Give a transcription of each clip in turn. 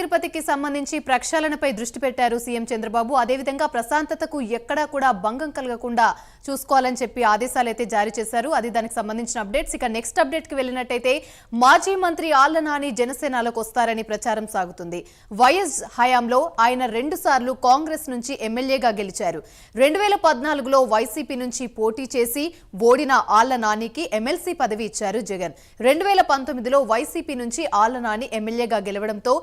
తిరుపతికి సంబంధించి ప్రక్షాళనపై దృష్టి పెట్టారు సీఎం చంద్రబాబు. అదేవిధంగా ప్రశాంతతకు ఎక్కడా కూడా భంగం కలగకుండా చూసుకోవాలని చెప్పి ఆదేశాలు అయితే జారీ చేశారు. అది దానికి సంబంధించిన అప్డేట్స్. ఇక నెక్స్ట్ అప్డేట్కి వెళ్ళినట్టయితే మాజీ మంత్రి ఆళ్ళ నాని జనసేనలోకి వస్తారని ప్రచారం సాగుతుంది. వైఎస్ హయాంలో ఆయన రెండు సార్లు కాంగ్రెస్ నుంచి ఎమ్మెల్యేగా గెలిచారు. రెండు వేల పద్నాలుగులో వైసీపీ నుంచి పోటీ చేసి ఓడిన ఆళ్ళ నానికి ఎమ్మెల్సీ పదవి ఇచ్చారు జగన్. రెండు వేల పంతొమ్మిదిలో వైసీపీ నుంచి ఆళ్ళ నాని ఎమ్మెల్యేగా గెలవడంతో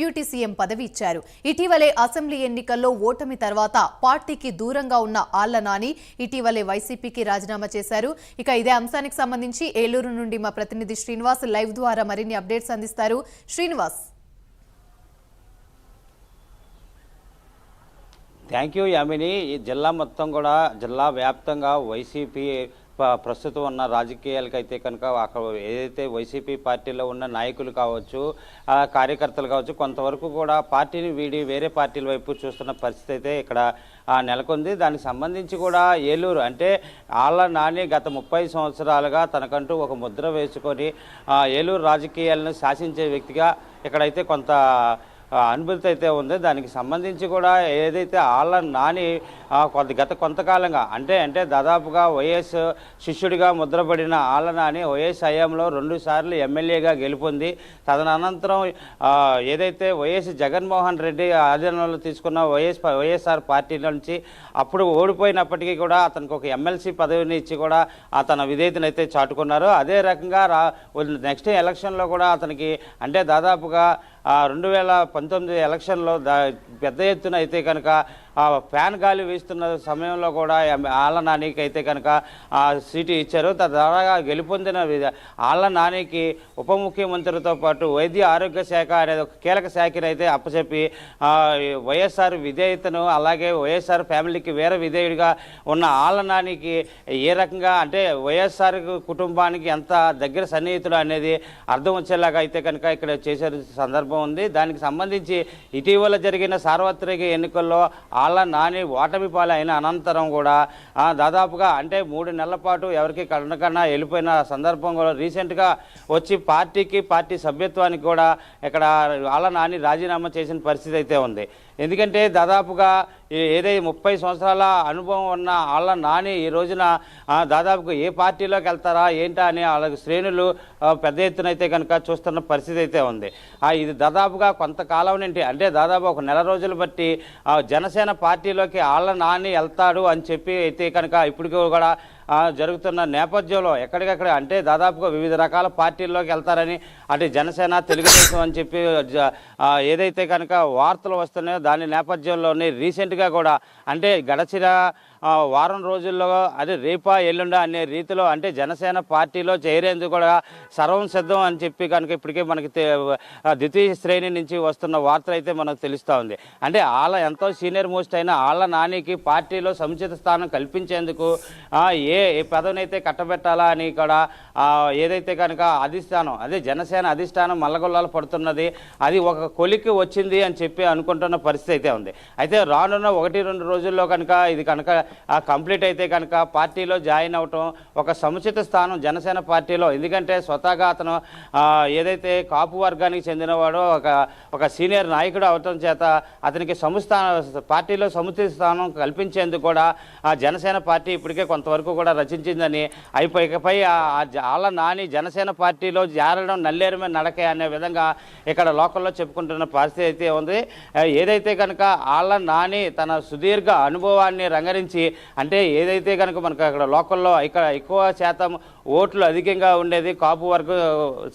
డిప్యూటీ సీఎం పదవి ఇచ్చారు. ఇటీవలే అసెంబ్లీ ఎన్నికల్లో ఓటమి తర్వాత పార్టీకి దూరంగా ఉన్న ఆళ్ళ నాని ఇటీవలే వైసీపీకి రాజీనామా చేశారు. ఇక ఇదే అంశానికి సంబంధించి ఏలూరు నుండి మా ప్రతినిధి శ్రీనివాస్ లైవ్ ద్వారా మరిన్ని అప్డేట్స్ అందిస్తారు. శ్రీనివాస్. Thank you Yamini. జిల్లా మొత్తం కూడా జిల్లా వ్యాప్తంగా వైసీపీ ప్రస్తుతం ఉన్న రాజకీయాలకైతే కనుక అక్కడ ఏదైతే వైసీపీ పార్టీలో ఉన్న నాయకులు కావచ్చు ఆ కార్యకర్తలు కావచ్చు కొంతవరకు కూడా పార్టీని వీడి వేరే పార్టీల వైపు చూస్తున్న పరిస్థితి అయితే ఇక్కడ నెలకొంది. దానికి సంబంధించి కూడా ఏలూరు అంటే ఆళ్ళ నాని గత ముప్పై సంవత్సరాలుగా తనకంటూ ఒక ముద్ర వేసుకొని ఏలూరు రాజకీయాలను శాసించే వ్యక్తిగా ఇక్కడైతే కొంత అనుభూతి అయితే ఉంది. దానికి సంబంధించి కూడా ఏదైతే ఆళ్ళ నాని కొద్ది కొంత గత కొంతకాలంగా అంటే అంటే దాదాపుగా వైఎస్ శిష్యుడిగా ముద్రపడిన ఆళ్ళ నాని వైఎస్ హయాంలో రెండుసార్లు ఎమ్మెల్యేగా గెలుపొంది. తదనంతరం ఏదైతే వైఎస్ జగన్మోహన్ రెడ్డి ఆధీనంలో తీసుకున్న వైఎస్ వైఎస్ఆర్ పార్టీ నుంచి అప్పుడు ఓడిపోయినప్పటికీ కూడా అతనికి ఒక ఎమ్మెల్సీ పదవిని ఇచ్చి కూడా అతను తన విధేయతను అయితే చాటుకున్నారు. అదే రకంగా రా నెక్స్ట్ ఎలక్షన్లో కూడా అతనికి అంటే దాదాపుగా రెండు వేల పంతొమ్మిది ఎలక్షన్లో దా పెద్ద ఎత్తున అయితే కనుక ఆ ఫ్యాన్ గాలి వీస్తున్న సమయంలో కూడా ఆళ్ళ నానికి అయితే కనుక ఆ సీటు ఇచ్చారు. తద్వారా గెలుపొందిన విధ- ఆళ్ళ నానికి ఉప ముఖ్యమంత్రితో పాటు వైద్య ఆరోగ్య శాఖ అనేది ఒక కీలక శాఖను అయితే అప్పచెప్పి వైఎస్ఆర్ విధేయతను అలాగే వైఎస్ఆర్ ఫ్యామిలీకి వేరే విధేయుడిగా ఉన్న ఆళ్ళ నానికి ఏ రకంగా అంటే వైఎస్ఆర్ కుటుంబానికి ఎంత దగ్గర సన్నిహితుడు అనేది అర్థం వచ్చేలాగా అయితే కనుక ఇక్కడ చేసే సందర్భం ఉంది. దానికి సంబంధించి ఇటీవల జరిగిన సార్వత్రిక ఎన్నికల్లో ఆళ్ళ నాని ఓటమి పాలు అయిన అనంతరం కూడా దాదాపుగా అంటే మూడు నెలల పాటు ఎవరికి కన్నా వెళ్ళిపోయిన సందర్భం కూడా రీసెంట్గా వచ్చి పార్టీకి పార్టీ సభ్యత్వానికి కూడా ఇక్కడ వాళ్ళ నాని రాజీనామా చేసిన పరిస్థితి అయితే ఉంది. ఎందుకంటే దాదాపుగా ఏదైతే ముప్పై సంవత్సరాల అనుభవం ఉన్న వాళ్ళ నాని ఈ రోజున దాదాపుగా ఏ పార్టీలోకి వెళ్తారా ఏంటా అని వాళ్ళకి శ్రేణులు పెద్ద ఎత్తున అయితే కనుక చూస్తున్న పరిస్థితి అయితే ఉంది. ఇది దాదాపుగా కొంతకాలం నుండి అంటే దాదాపు ఒక నెల రోజులు బట్టి ఆ, జనసేన పార్టీలోకి వాళ్ళ నాని వెళ్తాడు అని చెప్పి అయితే కనుక ఇప్పటికీ కూడా జరుగుతున్న నేపథ్యంలో ఎక్కడికక్కడ అంటే దాదాపుగా వివిధ రకాల పార్టీల్లోకి వెళ్తారని అటు జనసేన తెలుగుదేశం అని చెప్పి ఏదైతే కనుక వార్తలు వస్తున్నాయో దాని నేపథ్యంలోనే రీసెంట్గా కూడా అంటే గడచిన వారం రోజుల్లో అదే రేపా ఎల్లుండా అనే రీతిలో అంటే జనసేన పార్టీలో చేరేందుకు కూడా సర్వం సిద్ధం అని చెప్పి కనుక ఇప్పటికే మనకి ద్వితీయ శ్రేణి నుంచి వస్తున్న వార్తలు అయితే మనకు తెలుస్తూ ఉంది. అంటే వాళ్ళ ఎంతో సీనియర్ మోస్ట్ అయిన వాళ్ళ నానికి పార్టీలో సముచిత స్థానం కల్పించేందుకు ఏ ఏ ఏ పదవినైతే కట్టబెట్టాలా అని కూడా ఏదైతే కనుక అధిష్టానం అదే జనసేన అధిష్టానం మల్లగొల్లాలు పడుతున్నది అది ఒక కొలికి వచ్చింది అని చెప్పి అనుకుంటున్న పరిస్థితి అయితే ఉంది. అయితే రానున్న ఒకటి రెండు రోజుల్లో కనుక ఇది కనుక కంప్లీట్ అయితే కనుక పార్టీలో జాయిన్ అవటం ఒక సముచిత స్థానం జనసేన పార్టీలో. ఎందుకంటే స్వతహాగా అతను ఏదైతే కాపు వర్గానికి చెందినవాడో ఒక ఒక సీనియర్ నాయకుడు అవటం చేత అతనికి సముస్థాన పార్టీలో సముచిత స్థానం కల్పించేందుకు కూడా ఆ జనసేన పార్టీ ఇప్పటికే కొంతవరకు కూడా రచించిందని అయిపోయికపై ఆ ఆ జ- ఆళ్ళ నాని జనసేన పార్టీలో జారడం నల్లేరమే నడకే అనే విధంగా ఇక్కడ లోకల్లో చెప్పుకుంటున్న పరిస్థితి అయితే ఉంది. ఏదైతే కనుక ఆళ్ళ నాని తన సుదీర్ఘ అనుభవాన్ని రంగరించి అంటే ఏదైతే కనుక మనకు అక్కడ లోకల్లో ఇక్కడ ఎక్కువ శాతం ఓట్లు అధికంగా ఉండేది కాపు వరకు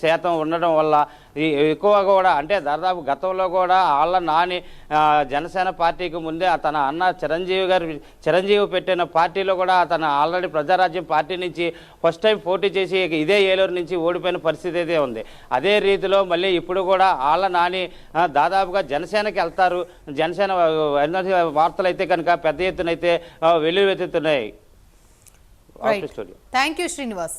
శాతం ఉండడం వల్ల ఎక్కువ కూడా అంటే దాదాపు గతంలో కూడా ఆళ్ళ నాని జనసేన పార్టీకి ముందే తన అన్న చిరంజీవి గారు చిరంజీవి పెట్టిన పార్టీలో కూడా తన ఆల్రెడీ ప్రజారాజ్యం పార్టీ నుంచి ఫస్ట్ టైం పోటీ చేసి ఇదే ఏలూరు నుంచి ఓడిపోయిన పరిస్థితి అయితే ఉంది. అదే రీతిలో మళ్ళీ ఇప్పుడు కూడా ఆళ్ళ నాని దాదాపుగా జనసేనకి వెళ్తారు. జనసేన వార్తలు అయితే కనుక పెద్ద ఎత్తున అయితే వెల్లువెత్తుతున్నాయి థ్యాంక్ యూ శ్రీనివాస్